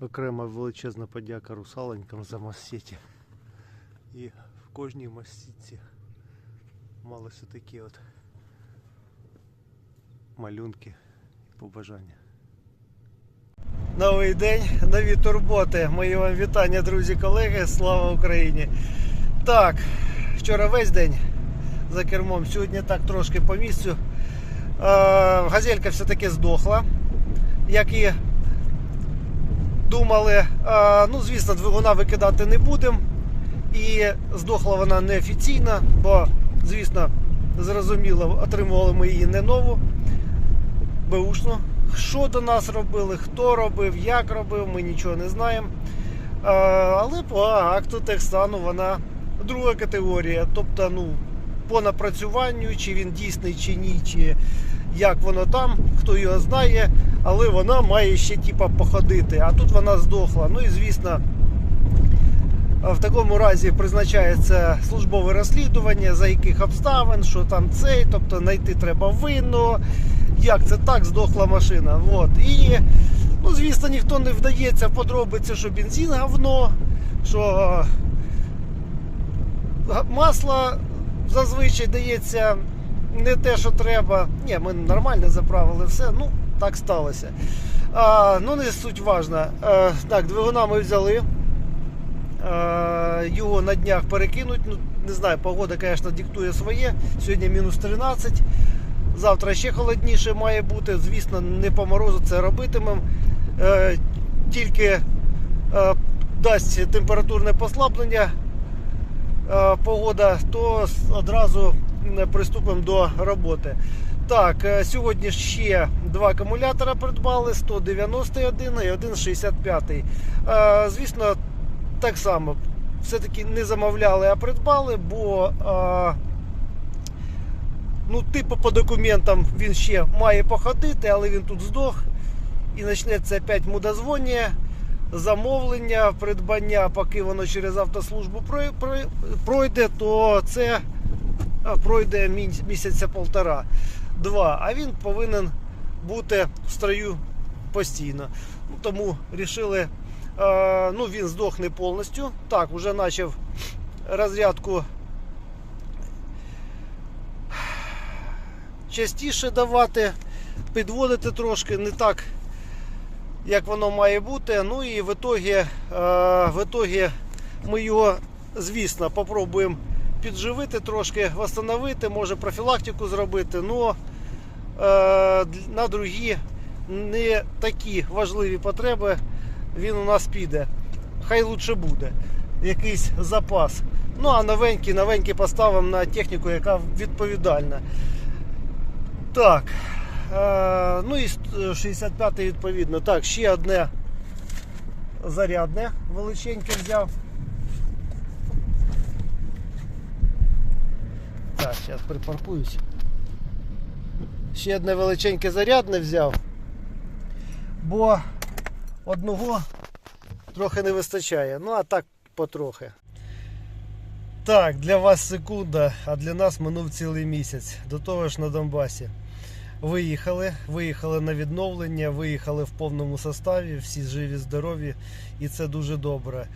Окрема величезна подяка русаленькам за массеті. І в кожній массітці малися такі от малюнки і побажання. Новий день, нові турботи. Мої вам вітання, друзі, колеги. Слава Україні! Так, вчора весь день за кермом, сьогодні так трошки по місцю. Е, газелька все-таки здохла, як і думали. Е, ну, звісно, двигуна викидати не будемо. І здохла вона неофіційно, бо, звісно, зрозуміло, отримували ми її не нову, беушну. Що до нас робили, хто робив, як робив, ми нічого не знаємо. Е, Але по акту техстану вона друга категорія. Тобто, ну, по напрацюванню, чи він дійсний, чи ні, чи як воно там, хто його знає, але вона має ще типа походити. А тут вона здохла. Ну і звісно. В такому разі призначається службове розслідування, за яких обставин, що там цей, тобто знайти треба винно, як це так здохла машина. От. І, ну, звісно, ніхто не вдається в подробиці, що бензин говно, що масло зазвичай дається не те, що треба. Ні, ми нормально заправили все, ну, так сталося. А, ну, не суть важна. Е, так, двигуна ми взяли. Е, Його на днях перекинуть. Ну, не знаю, погода, звісно, диктує своє. Сьогодні мінус 13. Завтра ще холодніше має бути. Звісно, не по морозу це робитимемо. Е, Тільки е, дасть температурне послаблення погода, то одразу приступимо до роботи. Так, е, сьогодні ще два акумулятора придбали: 191 і 1,65. Е, Звісно, так само все-таки не замовляли, а придбали, бо ну, типу по документам він ще має походити, але він тут здох. І почнеться опять мудозвоння, замовлення, придбання, поки воно через автослужбу прой- прой- пройде, то це пройде місяця полтора, два. А він повинен бути в строю постійно. Ну, тому вирішили Е, ну, він здох не повністю. Так, вже почав розрядку частіше давати, підводити трошки, не так, як воно має бути. Ну і в итогі, е, в итогі ми його, звісно, попробуємо підживити трошки, встановити, може профілактику зробити. Но е, на другі не такі важливі потреби він у нас піде. Хай лучше буде. Якийсь запас. Ну а новенький, новенький поставимо на техніку, яка відповідальна. Так. Е, ну і 65 відповідно. Так, ще одне зарядне величеньке взяв. Так, зараз припаркуюсь. Ще одне величеньке зарядне взяв. Бо одного трохи не вистачає. Ну, а так потрохи. Так, для вас секунда, а для нас минув цілий місяць. До того ж на Донбасі. Виїхали, виїхали на відновлення, виїхали в повному составі, всі живі, здорові, і це дуже добре.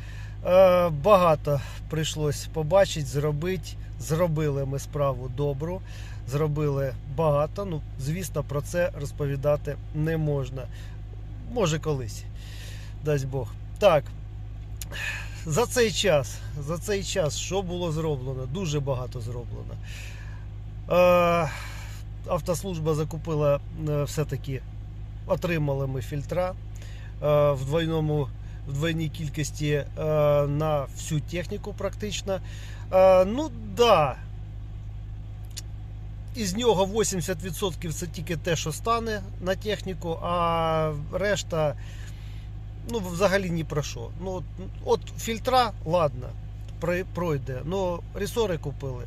Е, багато прийшлось побачити, зробити. Зробили ми справу добру, зробили багато. Ну, звісно, про це розповідати не можна. Може колись дасть Бог. Так. За цей час, за цей час, що було зроблено? Дуже багато зроблено. Е, автослужба закупила е, все-таки, отримали ми фільтра е, в двойному. В двойній кількості е, на всю техніку практично. Ну да. Із нього 80% це тільки те, що стане на техніку, а решта ну, взагалі ні про що. Ну, от, фільтра, ладно, пройде. Ну, ресори купили.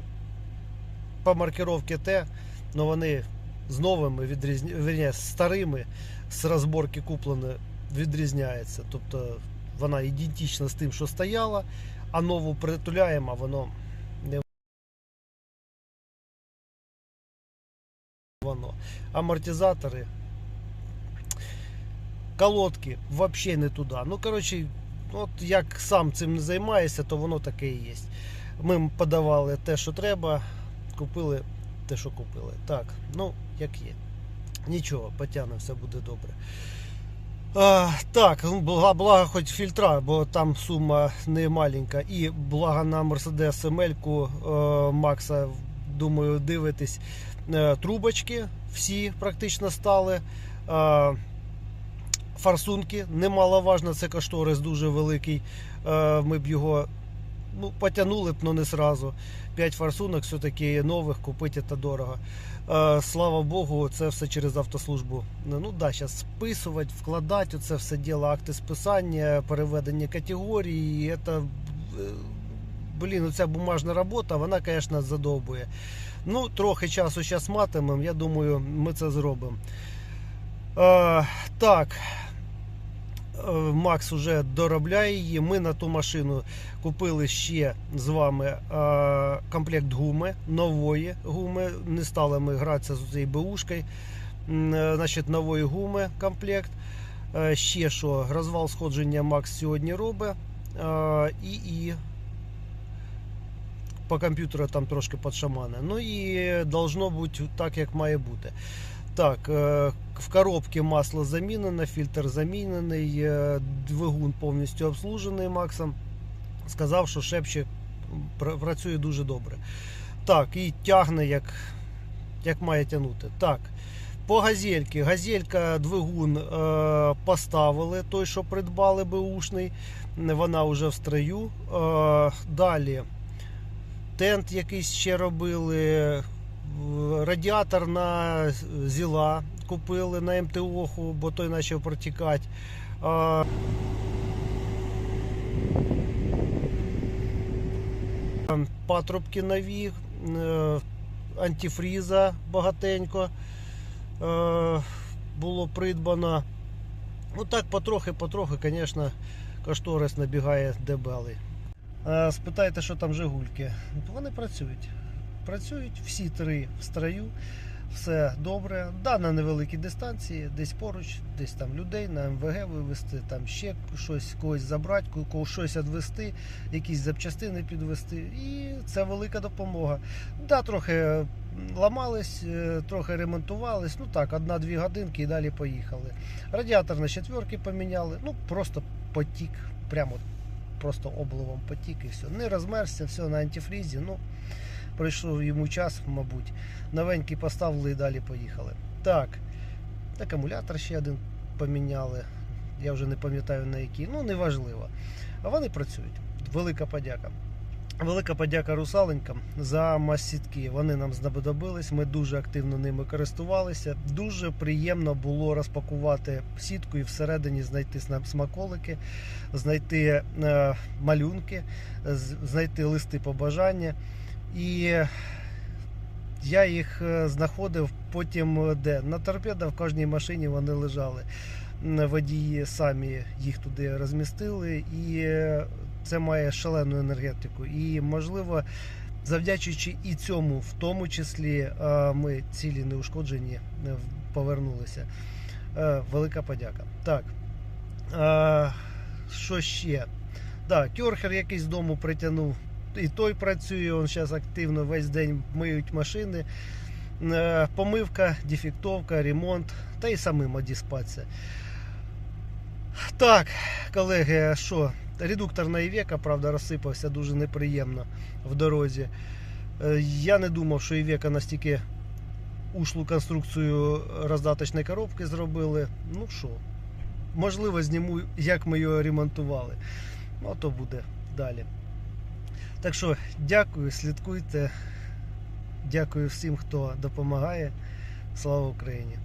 По маркировці Т, ну вони з новими відрізня... старими з розборки куплені відрізняється. Тобто вона ідентична з тим, що стояла, а нову притуляємо, а воно не воно. Амортизатори колодки взагалі не туди. Ну, коротше, от як сам цим не займаєшся, то воно таке і є. Ми подавали те, що треба, купили те, що купили. Так, ну, як є. Нічого, потягне, все буде добре. А, так, ну, благо, благо хоч фільтра, бо там сума не маленька. І благо на Mercedes ML е, Макса, думаю, дивитесь. Е, трубочки всі практично стали. Е, форсунки, немаловажно, це кошторис дуже великий. Ми б його ну, потягнули б, але не сразу. 5 форсунок все-таки нових купити це дорого. Е, слава Богу, це все через автослужбу. Ну да, зараз списувати, вкладати це все діло, акти списання, переведення категорії. Це, е, блін, ця бумажна робота, вона, звісно, задовбує. Ну, трохи часу зараз матимемо, я думаю, ми це зробимо. Е, так. Е, Макс вже доробляє її. Ми на ту машину купили ще з вами е, комплект гуми, нової гуми. Не стали ми гратися з цією бушкою. Значить, нової гуми комплект. Е, Ще що, розвал сходження Макс сьогодні робить. Е, І, і по комп'ютеру там трошки підшамане. Ну і должно бути так, як має бути. Так, е, в коробці масло замінено, фільтр замінений, е, двигун повністю обслужений Максом. Сказав, що шепче працює дуже добре. Так, і тягне як, як має тягнути. Так, по газельки. Газелька двигун е, поставили, той, що придбали беушний. Вона вже в строю. Е, далі тент якийсь ще робили. Радіатор на зіла купили на МТОху, бо той почав протікати. Патрубки нові, е, антифріза багатенько е, було придбано. Ну так потрохи-потрохи, звісно, кошторис набігає дебелий. Е, Спитайте, що там Жигульки. Вони працюють. Працюють всі три в строю, все добре. Да, на невеликій дистанції, десь поруч, десь там людей на МВГ вивезти, там ще щось когось забрати, ко- когось щось відвести, якісь запчастини підвести. І це велика допомога. Да, трохи ламались, е, трохи ремонтувались. Ну так, одна-дві годинки і далі поїхали. Радіатор на четверки поміняли, ну просто потік, прямо просто обливом потік і все. Не розмерзся, все на антифрізі. Ну, пройшов йому час, мабуть. Новенький поставили і далі поїхали. Так, акумулятор ще один поміняли. Я вже не пам'ятаю на який. Ну, неважливо. А вони працюють. Велика подяка. Велика подяка русаленькам за масітки. Вони нам знадобились. Ми дуже активно ними користувалися. Дуже приємно було розпакувати сітку і всередині знайти смаколики, знайти е, малюнки, знайти листи побажання. І я їх е, знаходив потім е, де? На торпедо в кожній машині вони лежали. Водії самі їх туди розмістили, і це має шалену енергетику. І можливо, завдячуючи і цьому, в тому числі, е, ми цілі неушкоджені повернулися. Велика подяка. Так. Що ще? Так, кьорхер якийсь з дому притягнув і той працює, він зараз активно весь день миють машини. Е, Помивка, дефектовка, ремонт, та й самим одіспатися. Так, колеги, що? Редуктор на Івека, правда, розсипався дуже неприємно в дорозі. Е, Я не думав, що Івека настільки ушлу конструкцію роздаточної коробки зробили. Ну що, можливо, зніму, як ми його ремонтували. Ну, то буде далі. Так що дякую, слідкуйте. Дякую всім, хто допомагає. Слава Україні!